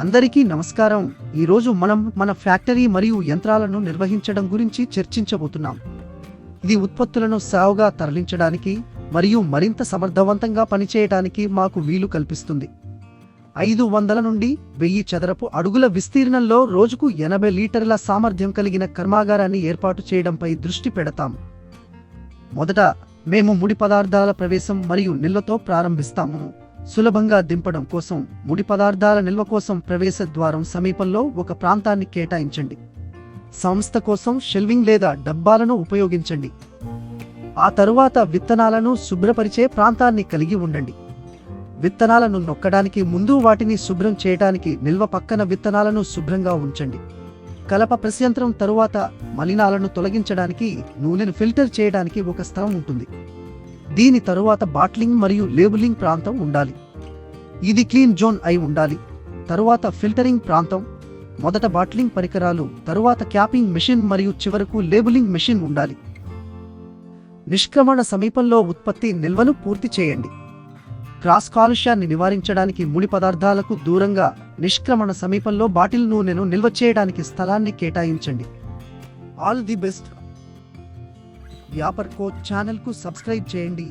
అందరికీ నమస్కారం. ఈరోజు మనం మన ఫ్యాక్టరీ మరియు యంత్రాలను నిర్వహించడం గురించి చర్చించబోతున్నాం. ఇది ఉత్పత్తులను సావుగా తరలించడానికి మరియు మరింత సమర్థవంతంగా పనిచేయడానికి మాకు వీలు కల్పిస్తుంది. ఐదు వందల నుండి వెయ్యి చదరపు అడుగుల విస్తీర్ణంలో రోజుకు ఎనభై లీటర్ల సామర్థ్యం కలిగిన కర్మాగారాన్ని ఏర్పాటు చేయడంపై దృష్టి పెడతాం. మొదట మేము ముడి పదార్థాల ప్రవేశం మరియు నిల్వతో ప్రారంభిస్తాము. సులభంగా దింపడం కోసం ముడి పదార్థాల నిల్వ కోసం ప్రవేశ ద్వారం సమీపంలో ఒక ప్రాంతాన్ని కేటాయించండి. సంస్థ కోసం షెల్వింగ్ లేదా డబ్బాలను ఉపయోగించండి. ఆ తరువాత విత్తనాలను శుభ్రపరిచే ప్రాంతాన్ని కలిగి ఉండండి. విత్తనాలను నొక్కడానికి ముందు వాటిని శుభ్రం చేయడానికి నిల్వ పక్కన విత్తనాలను శుభ్రంగా ఉంచండి. కలప ప్రశ్యంత్రం తరువాత మలినాలను తొలగించడానికి నూనెను ఫిల్టర్ చేయడానికి ఒక స్థలం ఉంటుంది. దీని తరువాత బాట్లింగ్ మరియు లేబులింగ్ ప్రాంతం ఉండాలి. ఇది క్లీన్ జోన్ అయి ఉండాలి. తరువాత ఫిల్టరింగ్ ప్రాంతం. మొదట బాట్లింగ్ పరికరాలు తరువాత క్యాపింగ్ మెషిన్ మరియు చివరకు లేబులింగ్ మెషిన్ ఉండాలి. నిష్క్రమణ సమీపంలో ఉత్పత్తి నిల్వను పూర్తి చేయండి. క్రాస్ కాలుష్యాన్ని నివారించడానికి ముడి పదార్థాలకు దూరంగా నిష్క్రమణ సమీపంలో బాటిల్ నూనెను నిల్వ చేయడానికి స్థలాన్ని కేటాయించండి. All the best. వ్యాపర్ ఛానల్కు సబ్స్క్రైబ్ చేయండి.